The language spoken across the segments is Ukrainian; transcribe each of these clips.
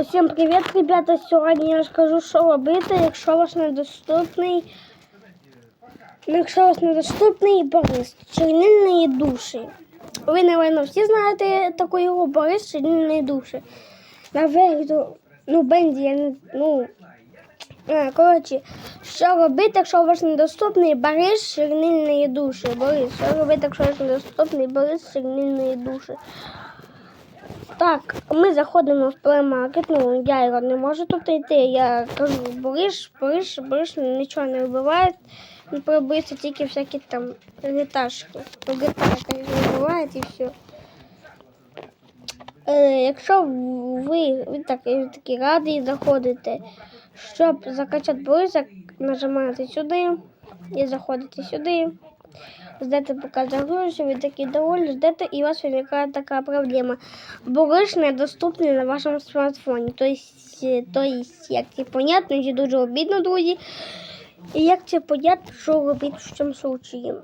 Усім привіт, ребята! Сьогодні я розкажу, що робити, якщо вас недоступний. ну, Якщо вас недоступний Борис чернильної душі. Ви, напевно, всі знаєте таку його Борис чернильної душі. Наверху, ну, Бенді, я не. Ну. Коротше, що робити, якщо у вас недоступний Борис чернильної душі? Борис, що робити, якщо вас недоступний Борис чернильної душі? Так, ми заходимо в плеймаркет, ну я його не можу тут йти. Я кажу, Бориш, Бориш, Бориш нічого не вбиває. Він пробується тільки всякі там гіташки. Ну, гітарка не вбиває і все. Е, якщо ви, ви так, такі раді заходите, щоб закачати Бориса, нажимаєте сюди і заходите сюди. Ждете, поки загрузиться, ви такі доволі, ждете, і у вас виникає така проблема. Бориш недоступний на вашому смартфоні. Тобто, е, то есть, як це понятно, це дуже обідно, друзі. І як це понятно, що робити в цьому случаї.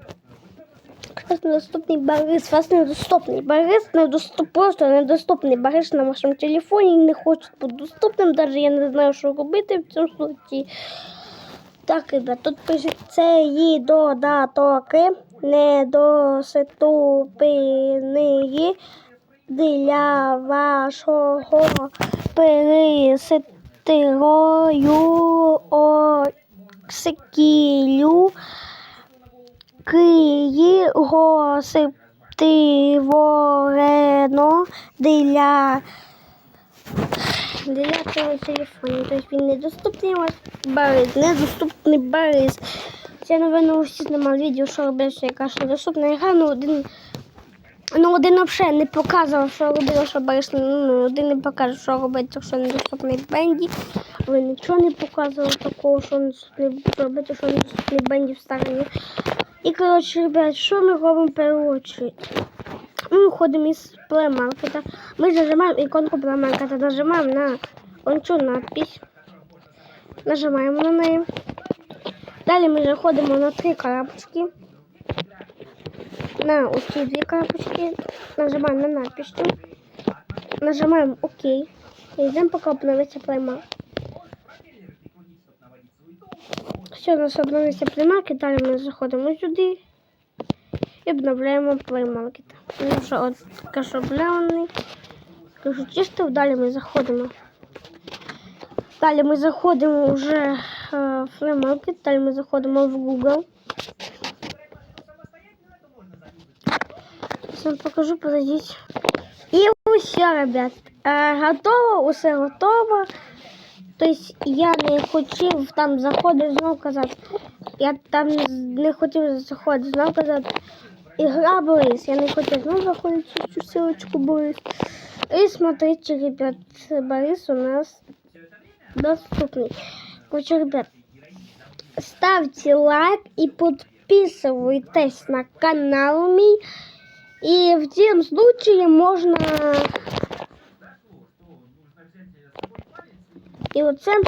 Вас недоступний Борис, вас недоступний Борис, недоступ, просто недоступний Борис на вашому телефоні, не хоче бути доступним, навіть я не знаю, що робити в цьому случаї. Так, ребят, тут пишуть це її додатки недоступні для вашого перестрою скілю створено для для цього телефону. Тобто він недоступний у вас Борис, недоступний Борис. Я, напевно, всі знімали відео, що робив, що яка ж недоступна гра, ну один. Ну, один взагалі не показував, що робив, що Борис, ну, один не покаже, що робити, якщо недоступний Бенді. Ви нічого не показували такого, що недоступний робити, що недоступний Бенді в стороні. І, коротше, ребят, що ми робимо в першу очередь? Мы уходим из плеймаркета. Мы зажимаем иконку плеймаркета, нажимаем на цю надпись. Нажимаємо на неї. Далі ми заходимо на три крапочки. На ось ці дві крапочки. Нажимаємо на надпись. Нажимаємо ОК. І йдемо, поки обновиться плеймарк. Все, у нас обновився плеймаркет. Далі ми заходимо сюди. І обновляємо плеймаркет. Ну що, от каш обновлений. Кажу, чисто, далі ми заходимо. Далі ми заходимо вже в плеймаркет, далі ми в Google. Сейчас вам покажу, подождите. И все, ребят, е, готово, усе готово. Тобто я не хотів там заходити знов казати. Я там не хотів заходити знов казати. Игра Борис. Я не хотел знов заходить цю ссылочку Борис. И смотрите, ребят, Борис у нас доступный. Короче, ребят, ставьте лайк и подписывайтесь на канал мой. И в тем случае можно... И вот всем